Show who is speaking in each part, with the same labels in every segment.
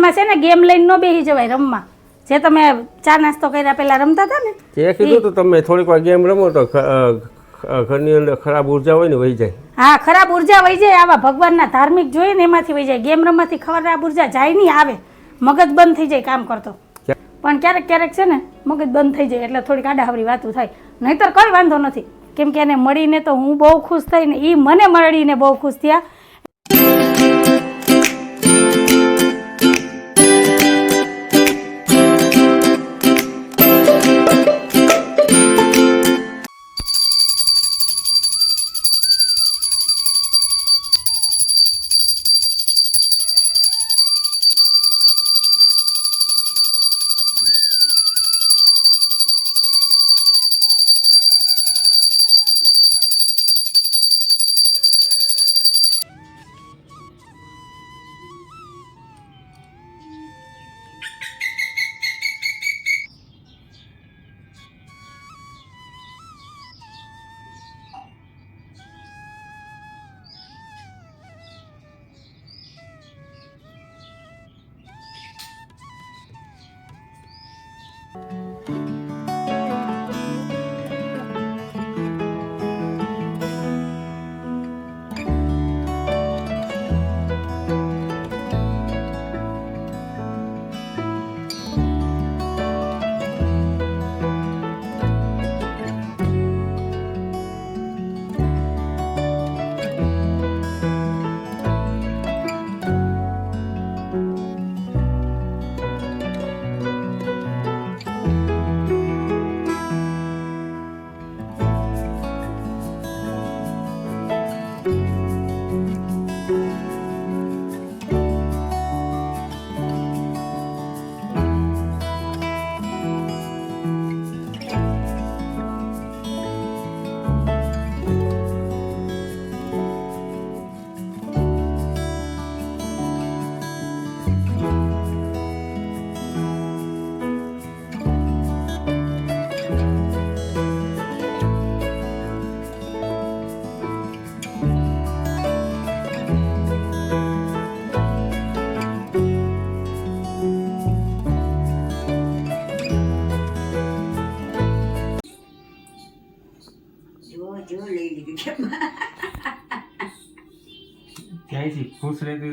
Speaker 1: સવારમાં છે ને ગેમ લઈને ન બેસી જવાય રમવા. જે તમે ચા નાસ્તો કર્યા પહેલા રમતા હતા ને?
Speaker 2: જે કીધું તો તમે થોડીક વાર ગેમ રમો તો ઘરની અંદર ખરાબ ઊર્જા હોય ને વહી જાય.
Speaker 1: હા ખરાબ ઊર્જા વહી જાય આવા ભગવાનના ધાર્મિક જોઈએ ને એમાંથી વહી જાય. ગેમ રમવાથી ખરાબ ઊર્જા જાય નહીં આવે. મગજ બંધ થઈ જાય કામ કરતો. પણ ક્યારેક ક્યારેક છે ને મગજ બંધ થઈ જાય એટલે થોડીક આડાહવરી વાતો થાય. નહીતર કોઈ વાંધો નથી. કેમ કે એને મળીને તો હું બહુ ખુશ થઈને એ મને મળીને બહુ ખુશ થયા.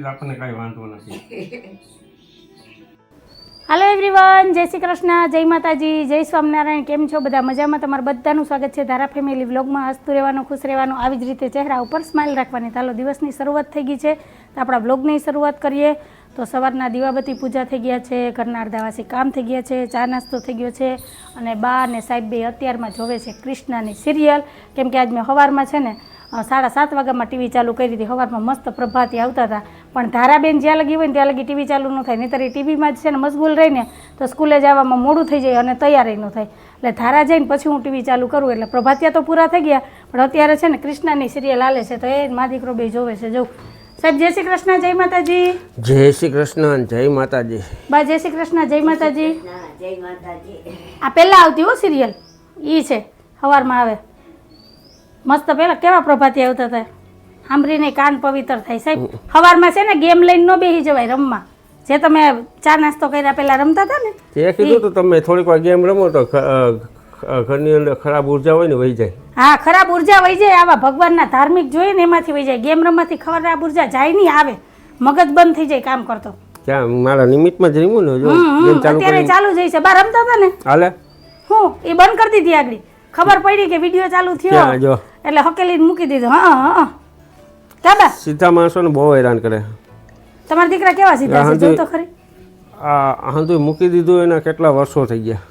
Speaker 2: ખુશ આપણને કાંઈ વાંધો નથી.
Speaker 1: હાલો એવરીવન જય શ્રી કૃષ્ણ, જય માતાજી, જય સ્વામિનારાયણ, કેમ છો બધા? મજામાં? તમારું બધાનું સ્વાગત છે ધારા ફેમિલી વ્લોગમાં. હસતું રહેવાનું, ખુશ રહેવાનું, આવી જ રીતે ચહેરા ઉપર સ્માઇલ રાખવાની. ચાલો દિવસની શરૂઆત થઈ ગઈ છે. તો આપણા વ્લોગની શરૂઆત કરીએ. તો સવારના દીવાબત્તી પૂજા થઈ ગયા છે, ઘરના અર્ધાવાસી કામ થઈ ગયા છે, ચા નાસ્તો થઈ ગયો છે અને બા અને સાહેબ બે અત્યારમાં જોવે છે કૃષ્ણાની સિરિયલ. કેમ કે આજ મેં સવારમાં છે ને સાડા સાત વાગ્યામાં ટીવી ચાલુ કરી હતી. સવારમાં મસ્ત પ્રભાતી આવતા હતા. પણ ધારાબેન જ્યાં લગી હોય ને ત્યાં લગી ટીવી ચાલુ ન થાય. નહીંતર એ ટીવીમાં જ છે ને મશગુલ રહીને તો સ્કૂલે જવામાં મોડું થઈ જાય અને તૈયારી ન થાય. એટલે ધારા જઈને પછી હું ટીવી ચાલુ કરું. એટલે પ્રભાતિયા તો પૂરા થઈ ગયા પણ અત્યારે છે ને કૃષ્ણાની સિરિયલ હાલે છે તો એ મા દીકરો બે જોવે છે. જો. સાહેબ જય શ્રી કૃષ્ણ જય માતાજી.
Speaker 2: જય શ્રી કૃષ્ણ જય માતાજી.
Speaker 1: બા જય શ્રી કૃષ્ણ જય માતાજી.
Speaker 3: જય માતાજી.
Speaker 1: આ પહેલાં આવતી હો સિરિયલ. એ છે. સવારમાં આવે. મસ્ત પેલા કેવા પ્રભાતી આવતા હતા? સાંભળીને કાન પવિત્ર થાય. સાહેબ સવારમાં છે ને ગેમ લઈને ન બેસી જવાય રમવા. જે તમે ચા નાસ્તો કર્યા પહેલાં રમતા હતા ને?
Speaker 2: તે કીધું તો તમે થોડીક વાર ગેમ રમો તો ઘરની અંદર ખરાબ ઊર્જા હોય ને વહી જાય.
Speaker 1: હા ખરાબ ઊર્જા વહી જાય આવા ભગવાનના ધાર્મિક જોઈએ ને એમાંથી વહી જાય. ગેમ રમવાથી ખરાબ ઊર્જા જાય નહીં આવે. મગજ બંધ થઈ જાય કામ કરતો.
Speaker 2: ત્યાં મારા નિમિત્તમાં જ રમ્યું ને જો
Speaker 1: અત્યારે ચાલુ જાય છે. બા રમતા હતા ને?
Speaker 2: હાલે?
Speaker 1: હું એ બંધ કરી દીધી આગળ. ખબર પડી કે વીડિયો ચાલુ થયો.
Speaker 2: જો?
Speaker 1: એટલે હકેલીને મૂકી દીધું. હા હા કાબા
Speaker 2: સીધા માણસોને બહુ હેરાન કરે.
Speaker 1: તમારા દીકરા કેવા સીધા છે? જો તો ખરી.
Speaker 2: આ હાંધું મૂકી દીધું એના કેટલા વર્ષો થઈ ગયા.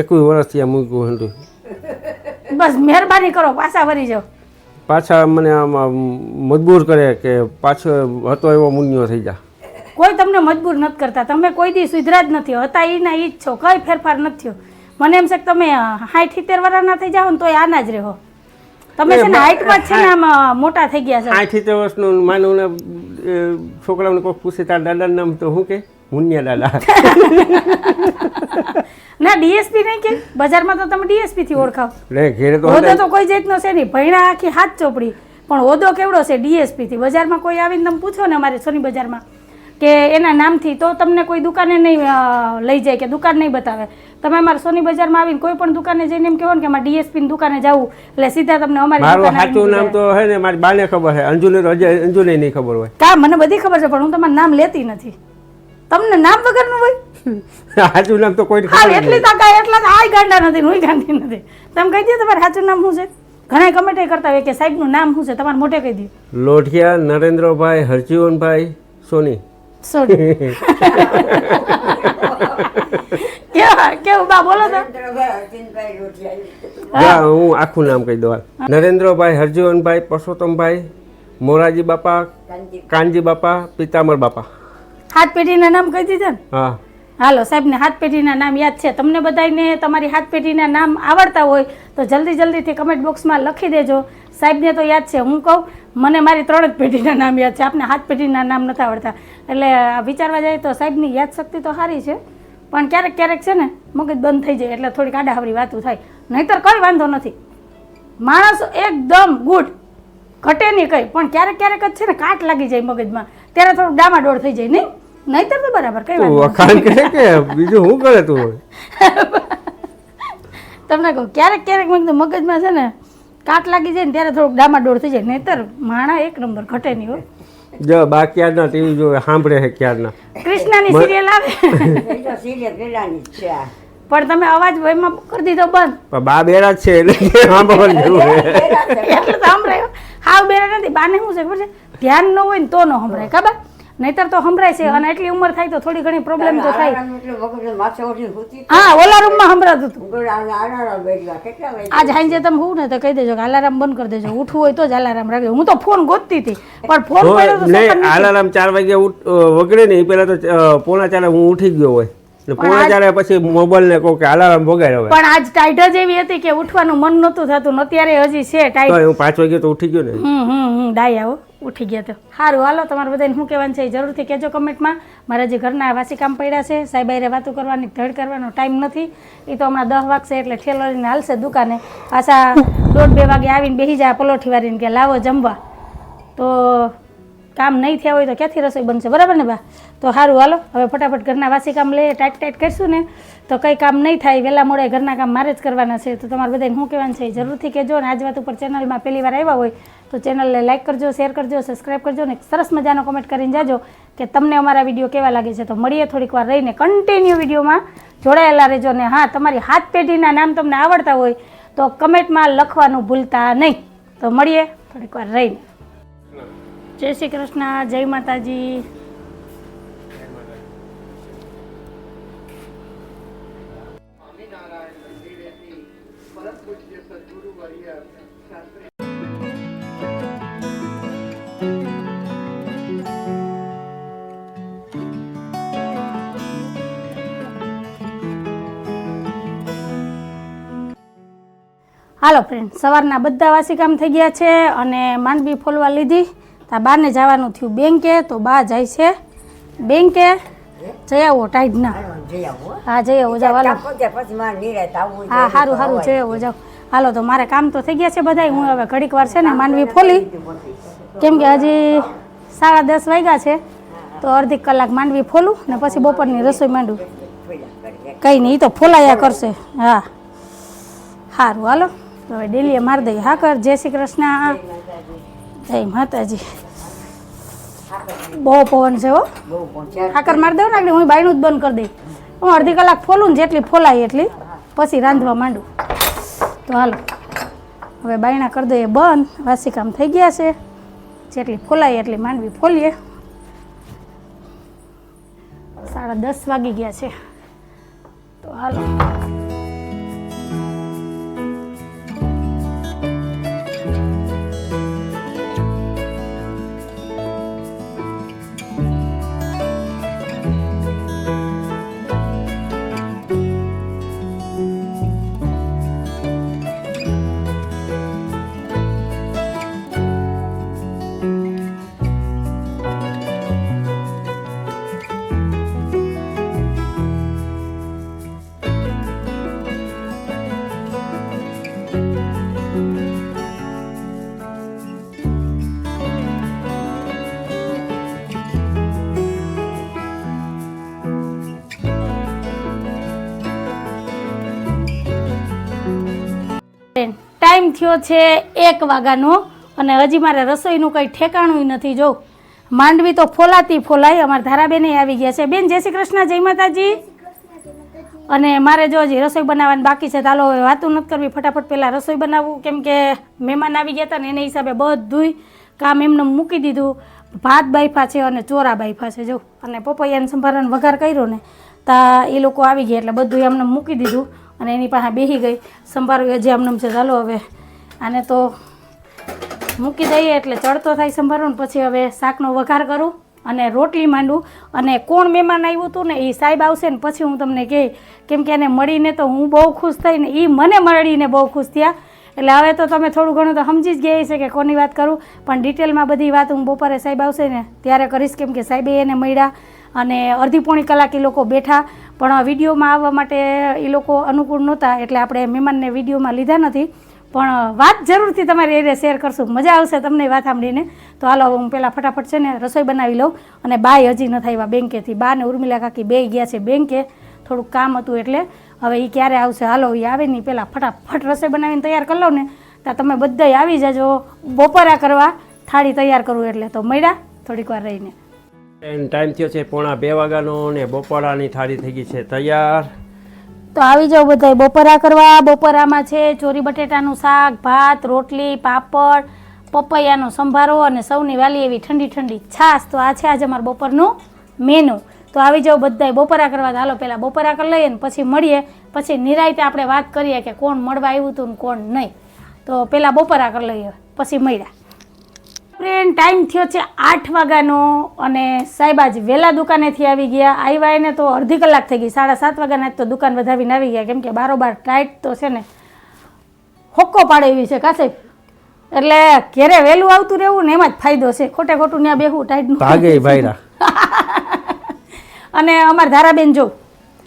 Speaker 2: એકવીસ વર્ષ થયા મૂક્યું હાંધું
Speaker 1: બસ મહેરબાની કરો પાછા વરી જાઓ.
Speaker 2: પાછા મને આમ આમ મજબૂર કરે કે પાછો હતો એવો મુન્યો થઈ જા.
Speaker 1: કોઈ તમને મજબૂર નથી કરતા. તમે કોઈ દી સુધરા જ નથી. હતા એના એ જ છો. કઈ ફેરફાર નથી થયો. મને એમ છે કે તમે સાઠ સિત્તેર વર્ષના થઈ જાઓ ને તોય આના જ રહો. તમે છે ને હાઈટમાં છે ને આમ મોટા થઈ ગયા છો.
Speaker 2: આઠ તો વર્ષનું માનું ને છોકરાઓને કોઈ પૂછે તાર દાદાનું નામ તો શું કે? મુનિયા દાદા.
Speaker 1: ના ડીએસપી નહીં કે? બજારમાં તો તમે ડીએસપી થી ઓળખાવ.
Speaker 2: લે ઘેરે તો
Speaker 1: હોદો તો કોઈ જાતનો છે નહીં. ભૈણા આખી હાથ ચોપડી. પણ હોદો કેવડો છે ડીએસપી થી? બજારમાં કોઈ આવીને તમે પૂછો ને અમારે સોની બજારમાં. કે એના નામથી તો તમને કોઈ દુકાને નહીં લઈ જાય કે દુકાન નહીં બતાવે. તમે અમારા સોની બજારમાં આવીને કોઈ પણ દુકાને જઈને એમ કહો ને કે અમારે ડીએસપી દુકાને જવું એટલે સીધા તમને અમારી
Speaker 2: મારું સાચું નામ તો હે ને મારી બાને ખબર છે અંજુને હજી અંજુને નહીં ખબર હોય.
Speaker 1: કા મને બધી ખબર છે પણ હું તમારું નામ લેતી નથી. તમને નામ વગરનું હોય?
Speaker 2: સાચું નામ તો કોઈ ખબર
Speaker 1: એટલી તાકા એટલા આય ગાંડા નથી હું ગાંડી નથી. તમે કહી દો તમારું સાચું નામ શું છે? ઘણા કમેન્ટ કરતા હોય કે સાહેબનું નામ શું છે? તમારે મોટે કહી દો.
Speaker 2: લોઠિયા નરેન્દ્રભાઈ હરજીવનભાઈ સોની.
Speaker 1: સોરી કેવા કેવું બા બોલો તો?
Speaker 3: નરેન્દ્રભાઈ અર્જુનભાઈ રોટિયા
Speaker 2: જા, હું આખું નામ કહી દઉં નરેન્દ્રભાઈ હરજીવનભાઈ પરસોત્તમભાઈ મોરાજી બાપા કાનજી. બાપા પિતામર બાપા.
Speaker 1: હાથ પેઢીના નામ કહી દીધા ને?
Speaker 2: હા.
Speaker 1: હાલો સાહેબને હાથ પેઢીના નામ યાદ છે. તમને બધાને તમારી હાથ પેઢીના નામ આવડતા હોય તો જલ્દી જલ્દીથી કમેન્ટ બોક્સમાં લખી દેજો. સાહેબને તો યાદ છે હું કહું મને મારી ત્રણ જ પેઢીના નામ યાદ છે આપને હાથ પેઢીના નામ નથી આવડતા. એટલે વિચારવા જાય તો સાહેબની યાદશક્તિ તો સારી છે પણ ક્યારેક ક્યારેક છે ને મગજ બંધ થઈ જાય એટલે થોડીક આડાહવરી વાતો થાય. નહીતર કંઈ વાંધો નથી. માણસ એકદમ ગુડ ઘટે નહીં કંઈ પણ ક્યારેક ક્યારેક જ છે ને કાટ લાગી જાય મગજમાં. ત્યારે થોડું ડામાડોળ થઈ જાય નહીં? નહીતર તો બરાબર કઈ વાંધો
Speaker 2: વખાણ કરે કે બીજું શું કરે તું?
Speaker 1: તમને કહું ક્યારેક ક્યારેક મગજમાં છે ને કાટ લાગી જાય ને ત્યારે થોડુંક ડામાડોળ થઈ જાય. નહીતર માણા એક નંબર ઘટે નહીં હોય
Speaker 2: જો બા ક્યારના ટીવી જોવે સાંભળે છે ક્યારના.
Speaker 1: કૃષ્ણાની સિરિયલ આવે.
Speaker 3: સિરિયલ પેલાની છે
Speaker 1: પણ તમે અવાજ એમાં કરી દીધો બંધ.
Speaker 2: પણ બા બેરા છે એટલે સાંભળવાનું જરૂર છે.
Speaker 1: એટલે સાંભળાયો હાવ બેરા નથી બાને શું છે ખબર છે? ધ્યાન ન હોય ને તો ન સંભળાય ખબર? નહીતર તો સંભળાય છે અને એટલી ઉંમર થાય તો થોડી ઘણી પ્રોબ્લેમ તો થાય. હા ઓલા રૂમમાં સંભળાતું હતું. આજ હાંજે તમે હું ને તો કહી દેજો કે અલારામ બંધ કરી દેજો ઉઠવું હોય તો જ અલારામ રાખજો. હું તો ફોન ગોતતી હતી પણ ફોન કર્યો તો
Speaker 2: અલારામ ચાર વાગે ઉઠ- વગડે ને એ પહેલા તો પોણા ચારે હું ઉઠી ગયો હોય. પોણા ચારે પછી મોબાઈલ ને કહું અલાર્મ વગાડ
Speaker 1: પણ આજ ટાઈટ જ એવી હતી કે ઉઠવાનું મન નહોતું થતું અત્યારે હજી છે ટાઈટ
Speaker 2: હું પાંચ વાગે તો ઉઠી ગયો ને.
Speaker 1: હમ હમ હમ ડાય આવો ઉઠી ગયા તો. સારું હાલો તમારે બધાને શું કહેવાનું છે એ જરૂરથી કહેજો કમેન્ટમાં. મારા જે ઘરના વાસી કામ પડ્યા છે સાહેબ હારે વાતો કરવાની ધડ કરવાનો ટાઈમ નથી. એ તો હમણાં દસ વાગશે એટલે ઠેલો લઈને હાલશે દુકાને. પાછા દોઢ બે વાગે આવીને બેસી જાય પલોઠી વાળીને કે લાવો જમવા. તો કામ નહીં થયા હોય તો ક્યાંથી રસોઈ બનશે? બરાબર ને બા? તો સારું હાલો. હવે ફટાફટ ઘરના વાસી કામ લઈએ, ટાઈટ ટાઈટ કરીશું ને. તો કંઈ કામ નહીં થાય, વહેલા મોડે ઘરના કામ મારે જ કરવાના છે. તો તમારે બધાને શું કહેવાનું છે જરૂરથી કહેજો અને આજ વાત ઉપર ચેનલમાં પહેલી વાર આવ્યા હોય તો ચેનલને લાઈક કરજો, શેર કરજો સબસ્ક્રાઈબ કરજો ને સરસ મજાનો કમેન્ટ કરીને જાજો કે તમને અમારા વીડિયો કેવા લાગે છે. તો મળીએ થોડીક વાર રહીને કન્ટિન્યુ વિડીયોમાં. જોડાયેલા રહેજો ને હા, તમારી હાથ પેઢીના નામ તમને આવડતા હોય તો કમેન્ટમાં લખવાનું ભૂલતા નહીં. તો મળીએ થોડીક વાર રહીને. જય શ્રી કૃષ્ણ, જય માતાજી. હાલો ફ્રેન્ડ સવારના બધા વાસી કામ થઈ ગયા છે અને માંડવી ફોલવા લીધી. તો આ બાને જવાનું થયું બેંકે, તો બા જાય છે બેંકે. જઈ આવો ટાઈડના
Speaker 3: હો.
Speaker 1: જઈ આવો જાવ હાલો.
Speaker 3: ત્યાં
Speaker 1: હા સારું સારું જઈ આવો જાવ હાલો, તો મારે કામ તો થઈ ગયા છે બધાય. હું હવે ઘડીક વાર છે ને માંડવી ફોલી. કેમ કે હજી સાડા દસ વાગ્યા છે, તો અડધી કલાક માંડવી ફોલું ને પછી બપોરની રસોઈ માંડું. કંઈ નહીં તો ફોલાયા કરશે. હા. સારું હાલો. હવે ડેલીએ મારી દઈએ. હા, કર. જય શ્રી કૃષ્ણ. જય માતાજી. બહુ પવન છે હો. હાકર મારી દઉં ને એટલે હું બાયણું જ બંધ કરી દઈ. હું અડધી કલાક ફોલું ને જેટલી ફોલાય એટલી પછી રાંધવા માંડું. તો હાલો હવે બાયણા કરી દઈએ બંધ. વાસી કામ થઈ ગયા છે. જેટલી ફોલાય એટલી માંડવી ફોલીએ. સાડા દસ વાગી ગયા છે. તો હાલો. થયો છે એક વાગ્યાનો. અને હજી મારે રસોઈનું કંઈ ઠેકાણું નથી, જો. માંડવી તો ફોલાતી ફોલાય, અમારા ધારાબેને આવી ગયા છે. બેન, જય શ્રી કૃષ્ણ, જય માતાજી. અને મારે જો હજી રસોઈ બનાવવાની બાકી છે ચાલો હવે વાતું નથી કરવી. ફટાફટ પહેલાં રસોઈ બનાવવું કેમ કે મહેમાન આવી ગયા હતા ને એને હિસાબે બધુંય કામ એમને મૂકી દીધું. ભાત બાયફા છે અને ચોરા બાયફા છે, જો. અને પપૈયાને સંભારણ વઘાર કર્યો ને, તા એ લોકો આવી ગયા એટલે બધું એમને મૂકી દીધું. અને એની પાસે બેસી ગઈ. સંભારો હજી એમને છે. ચાલો હવે આને તો મૂકી દઈએ એટલે ચડતો થાય સંભારો ને પછી હવે શાકનો વઘાર કરું અને રોટલી માંડું. અને કોણ મહેમાન આવ્યું હતું ને એ સાહેબ આવશે ને પછી હું તમને કહી, કેમ કે એને મળીને તો હું બહુ ખુશ થઈને એ મને મળીને બહુ ખુશ થયા. એટલે હવે તો તમે થોડું ઘણું તો સમજી જ ગયા છે કે કોની વાત કરું. પણ ડિટેલમાં બધી વાત હું બપોરે સાહેબ આવશે ને ત્યારે કરીશ, કેમ કે સાહેબે એને મળ્યા અને અડધી પોણી કલાક એ લોકો બેઠા. પણ વિડીયોમાં આવવા માટે એ લોકો અનુકૂળ નહોતા, એટલે આપણે મહેમાનને વિડીયોમાં લીધા નથી. પણ વાત જરૂરથી તમારી એને શેર કરશું. મજા આવશે તમને વાત સાંભળીને. તો હાલો હું પહેલાં ફટાફટ છે ને રસોઈ બનાવી લઉં. અને બાય હજી નથી આવ્યા બેંકેથી. બા ને ઉર્મિલા કાકી બે ગયા છે બેંકે. થોડુંક કામ હતું એટલે. હવે એ ક્યારે આવશે? હાલો એ આવે નહીં પહેલાં ફટાફટ રસોઈ બનાવીને તૈયાર કરી લઉં ને. ત્યાં તમે બધાય આવી જાજો. બપોરા કરવા થાળી તૈયાર કરું એટલે. તો મળ્યા થોડીક વાર રહીને.
Speaker 2: ટાઈમ થયો છે પોણા બે વાગ્યાનો ને બપોરાની થાળી થઈ ગઈ છે તૈયાર.
Speaker 1: તો આવી જાઓ બધા બપોરા કરવા, બપોરામાં છે ચોરી બટેટાનું શાક, ભાત, રોટલી, પાપડ, પપૈયાનો સંભારો અને સૌની વાલી એવી ઠંડી ઠંડી છાશ. તો આ છે આજે અમારું બપોરનું મેનુ. તો આવી જાઓ બધાય. બપોરા કરવા હાલો પહેલાં બપોરા કરી લઈએ ને પછી મળીએ. પછી નિરાયતે આપણે વાત કરીએ કે કોણ મળવા આવ્યું હતું ને કોણ નહીં. તો પહેલાં બપોરા કરી લઈએ. પછી મળ્યા. ફ્રેન્ડ ટાઈમ થયો છે આઠ વાગ્યાનો અને સાહેબ આજ વહેલા દુકાનેથી આવી ગયા. આવ્યા એને તો અડધી કલાક થઈ ગઈ. સાડા સાત વાગ્યાના જ તો દુકાન વધાવીને આવી ગયા. કેમ કે બારોબાર ટાઈટ તો છે ને હોક્કો પાડે એવી છે કા સાહેબ? એટલે ઘેરે વહેલું આવતું રહેવું ને એમાં જ ફાયદો છે. ખોટે ખોટું ત્યાં બેહવું ટાઈટ
Speaker 2: ભાગે ભાઈરા.
Speaker 1: અને અમારા ધારાબેન જો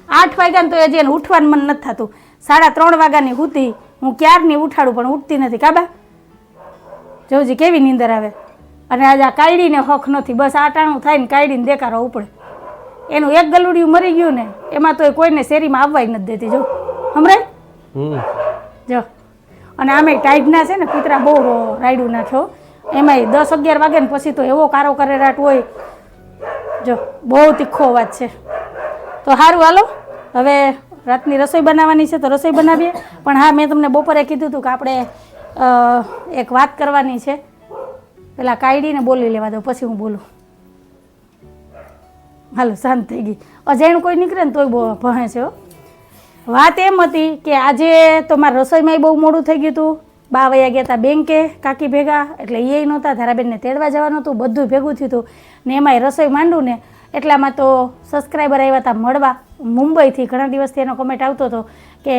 Speaker 1: આઠ વાગ્યાને તો હજી એને ઉઠવાનું મન નથી થતું. સાડા ત્રણ વાગ્યાની હુતી. હું ક્યારની ઉઠાડું પણ ઉઠતી નથી. કાબા જોજી કેવી નીંદર આવે? અને આજે આ કાયડીને હોખ નથી. બસ આટાણું થાય ને કાયડીને દેકારો ઉપડે. એનું એક ગલુડિયું મરી ગયું ને એમાં તો કોઈને શેરીમાં આવવાય નથી દેતી. જો હમણાં જો. અને આમે ટાઈડના છે ને કૂતરા બહુ રાયડું નાખ્યો એમાંય દસ અગિયાર વાગે ને પછી તો એવો કારો કરેરાટ હોય. જો બહુ તીખો અવાજ છે. તો સારું હાલો. હવે રાતની રસોઈ બનાવવાની છે તો રસોઈ બનાવીએ. પણ હા મેં તમને બપોરે કીધું હતું કે આપણે એક વાત કરવાની છે. પેલા કાયડીને બોલી લેવા દો, પછી હું બોલું. હાલો, શાંત થઈ ગઈ. અજાણ્યું કોઈ નીકળે ને તોય ભણે છે વાત એમ હતી કે આજે તો મારા રસોઈમાં બહુ મોડું થઈ ગયું હતું. બા વયા ગયા હતા બેંકે, કાકી ભેગા, એટલે એ નહોતા, ધારાબેનને તેડવા જવાનું હતું, બધું ભેગું થયું હતું. ને એમાંય રસોઈ માંડું ને, એટલામાં તો સબસ્ક્રાઈબર આવ્યા હતા મળવા. મુંબઈથી ઘણા દિવસથી એનો કોમેન્ટ આવતો હતો. કે,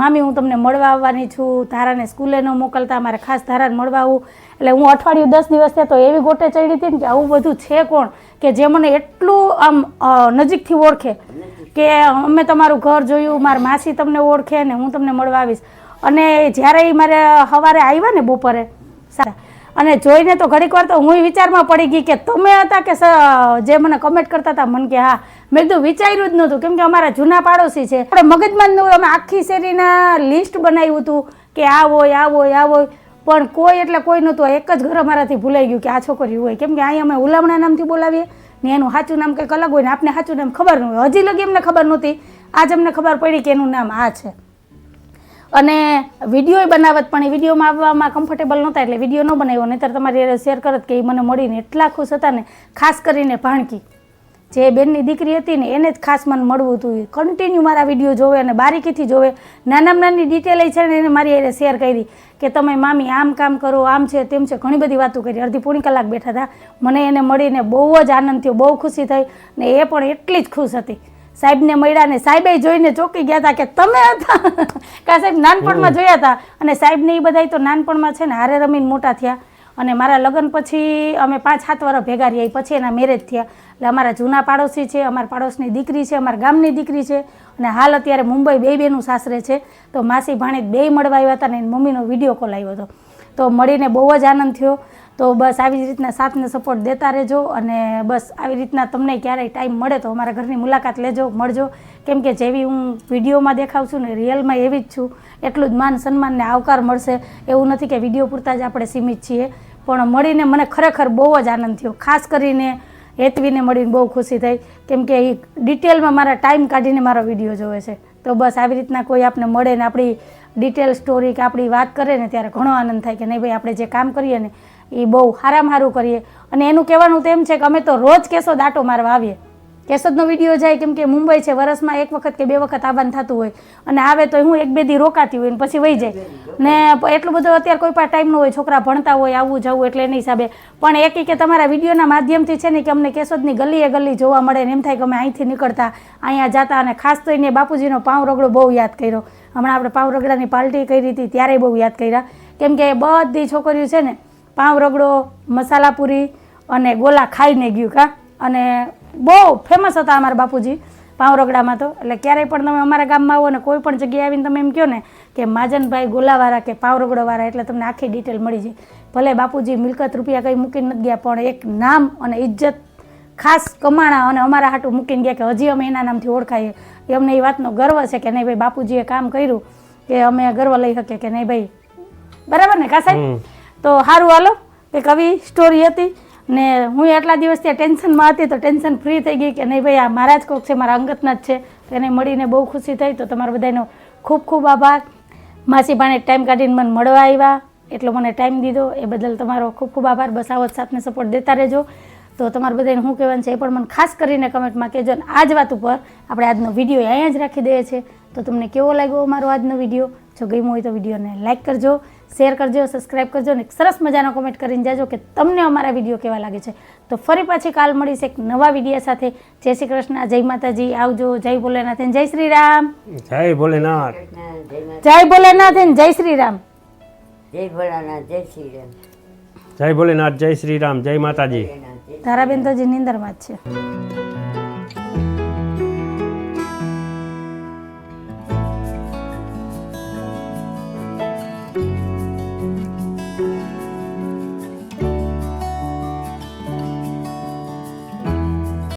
Speaker 1: મામી, હું તમને મળવા આવવાની છું. ધારાને સ્કૂલે ન મોકલતા, મારે ખાસ ધારાને મળવા આવું. એટલે હું અઠવાડિયું દસ દિવસ થયા તો એવી ગોટે ચડી હતી ને કે આવું બધું છે કોણ? કે જે મને એટલું આમ નજીકથી ઓળખે. કે અમે તમારું ઘર જોયું, મારા માસી તમને ઓળખે ને હું તમને મળવા આવીશ. અને જ્યારે એ મારે સવારે આવ્યા ને બપોરે સારા અને જોઈને તો ઘડીક વાર તો હું વિચારમાં પડી ગઈ કે, તમે હતા કે જે મને કમેન્ટ કરતા હતા, મન કે, હા મેં કીધું વિચાર્યું જ નહોતું. કેમ કે અમારા જૂના પાડોશી છે. આપણે મગજમાં અમે આખી શેરીના લિસ્ટ બનાવ્યું હતું કે આ હોય આ હોય આ હોય. પણ કોઈ એટલે કોઈ નહોતું. એક જ ઘર અમારાથી ભૂલાઈ ગયું કે આ છોકરી હોય. કેમ કે અહીં અમે ઉલામણા નામથી બોલાવીએ ને એનું સાચું નામ કંઈક અલગ હોય ને આપને સાચું નામ ખબર ન હોય. હજી લગી એમને ખબર નહોતી. આજ અમને ખબર પડી કે એનું નામ આ છે. અને વીડિયો બનાવત પણ એ વિડીયોમાં આવવામાં કમ્ફર્ટેબલ નહોતા એટલે વીડિયો ન બનાવ્યો. નહીતર તમારી શેર કરત કે એ મને મળીને એટલા ખુશ હતા ને, ખાસ કરીને ભાણકી. જે બેનની દીકરી હતી ને એને જ ખાસ મને મળવું હતું. કન્ટિન્યુ મારા વીડિયો જોવે અને બારીકીથી જોવે. નાનામાં નાની ડિટેલ છે ને એને મારી એને શેર કરી કે તમે મામી આમ કામ કરો આમ છે તેમ છે ઘણી બધી વાતો કરી. અડધી પોણી કલાક બેઠા હતા. મને એને મળીને બહુ જ આનંદ થયો બહુ ખુશી થઈ ને એ પણ એટલી જ ખુશ હતી. સાહેબને મળ્યા ને સાહેબે જોઈને ચોંકી ગયા હતા કે તમે હતા. કા સાહેબ નાનપણમાં જોયા હતા? અને સાહેબને એ બધાય તો નાનપણમાં છે ને હારે રમીને મોટા થયા. અને મારા લગ્ન પછી અમે પાંચ સાત વર્ષ ભેગા રહ્યા. પછી એના મેરેજ થયા. એટલે અમારા જૂના પાડોશી છે, અમારા પાડોશની દીકરી છે, અમારા ગામની દીકરી છે. અને હાલ અત્યારે મુંબઈ બે બેનું સાસરે છે. તો માસી ભાણે બે મળવા આવ્યા હતા ને એની મમ્મીનો વીડિયો કોલ આવ્યો હતો. તો મળીને બહુ જ આનંદ થયો. તો બસ આવી જ રીતના સાથને સપોર્ટ દેતા રહેજો અને બસ આવી રીતના તમને ક્યારેય ટાઈમ મળે તો અમારા ઘરની મુલાકાત લેજો, મળજો. કેમ કે જેવી હું વિડીયોમાં દેખાઉં છું ને રિયલમાં એવી જ છું. એટલું જ માન સન્માનને આવકાર મળશે. એવું નથી કે વીડિયો પૂરતા જ આપણે સીમિત છીએ. પણ મળીને મને ખરેખર બહુ જ આનંદ થયો. ખાસ કરીને હેતવીને મળીને બહુ ખુશી થઈ. કેમ કે એ ડિટેલમાં મારા ટાઈમ કાઢીને મારો વીડિયો જોવે છે. તો બસ આવી રીતના કોઈ આપણે મળે ને આપણી ડિટેલ સ્ટોરી કે આપણી વાત કરે ને ત્યારે ઘણો આનંદ થાય કે નહીં ભાઈ, આપણે જે કામ કરીએ ને એ બહુ સારામાં સારું કરીએ. અને એનું કહેવાનું તો એમ છે કે અમે તો રોજ કેસો દાટો મારવા આવીએ. કેશોદનો વીડિયો જાય કેમ કે મુંબઈ છે, વરસમાં એક વખત કે બે વખત આવવાનું થતું હોય. અને આવે તો હું એક બે દી રોકાતી હોય ને પછી વહી જાય. ને એટલું બધું અત્યારે કોઈ પણ ટાઈમ હોય, છોકરા ભણતા હોય, આવવું, જવું એટલે એની હિસાબે. પણ એક કે તમારા વિડીયોના માધ્યમથી છે ને કે અમને કેશોદની ગલીએ ગલી જોવા મળે ને એમ થાય કે અમે અહીંથી નીકળતા, અહીંયા જતા અને ખાસ તો એને બાપુજીનો પાઉં રગડો બહુ યાદ કર્યો. હમણાં આપણે પાઉં રગડાની પાર્ટી કરી હતી ત્યારે બહુ યાદ કર્યા. કેમ કે બધી છોકરીઓ છે ને પાઉં રગડો મસાલાપુરી અને ગોલા ખાઈને ગયું કા. અને બહુ ફેમસ હતા અમારા બાપુજી પાવરગડામાં તો. એટલે ક્યારેય પણ તમે અમારા ગામમાં આવો ને કોઈ પણ જગ્યાએ આવીને તમે એમ કહો ને કે માજનભાઈ ગોલાવાળા કે પાઉં એટલે તમને આખી ડિટેલ મળી જાય. ભલે બાપુજી મિલકત રૂપિયા કંઈ મૂકીને નથી ગયા પણ એક નામ અને ઇજ્જત ખાસ કમાણા અને અમારા હાટું મૂકીને ગયા કે હજી અમે એના નામથી ઓળખાઈએ. અમને એ વાતનો ગર્વ છે કે નહીં ભાઈ બાપુજીએ કામ કર્યું કે અમે ગર્વ લઈ શકીએ કે નહીં ભાઈ. બરાબર ને કા સાહેબ તો સારું હાલો એક આવી સ્ટોરી હતી. ને હું એટલા દિવસથી ટેન્શનમાં હતી તો ટેન્શન ફ્રી થઈ ગઈ કે નહીં ભાઈ, આ મારા જ કોક છે, મારા અંગતના જ છે. તેને મળીને બહુ ખુશી થઈ. તો તમારા બધાનો ખૂબ ખૂબ આભાર. માસી ભાણે ટાઈમ કાઢીને મને મળવા આવ્યા. એટલો મને ટાઈમ દીધો. એ બદલ તમારો ખૂબ ખૂબ આભાર. બસ આવો સાથને સપોર્ટ દેતા રહેજો. તો તમારે બધાને શું કહેવાનું છે એ પણ મને ખાસ કરીને કમેન્ટમાં કહેજો. અને આ જ વાત ઉપર આપણે આજનો વીડિયો અહીંયા જ રાખી દઈએ છીએ. તો તમને કેવો લાગ્યો મારો આજનો વીડિયો જો ગમ્યો હોય તો વિડીયોને લાઇક કરજો. શેર કરજો સબસ્ક્રાઈબ કરજો અને એક સરસ મજાનો કોમેન્ટ કરીને જાજો કે તમને અમારા વીડિયો કેવા લાગે છે. તો ફરી પાછી કાલ મળીશ એક નવા વીડિયો સાથે. જય શ્રી કૃષ્ણ જય માતાજી આવજો જય ભોલેનાથ અને જય શ્રી રામ.
Speaker 2: જય ભોલેનાથ.
Speaker 3: જય
Speaker 1: ભોલેનાથ. અને જય શ્રી રામ.
Speaker 3: જય ભોલેનાથ જય શ્રી રામ.
Speaker 2: જય ભોલેનાથ જય શ્રી રામ જય માતાજી.
Speaker 1: તારાબેન તો હજી નીંદરમાં જ છે.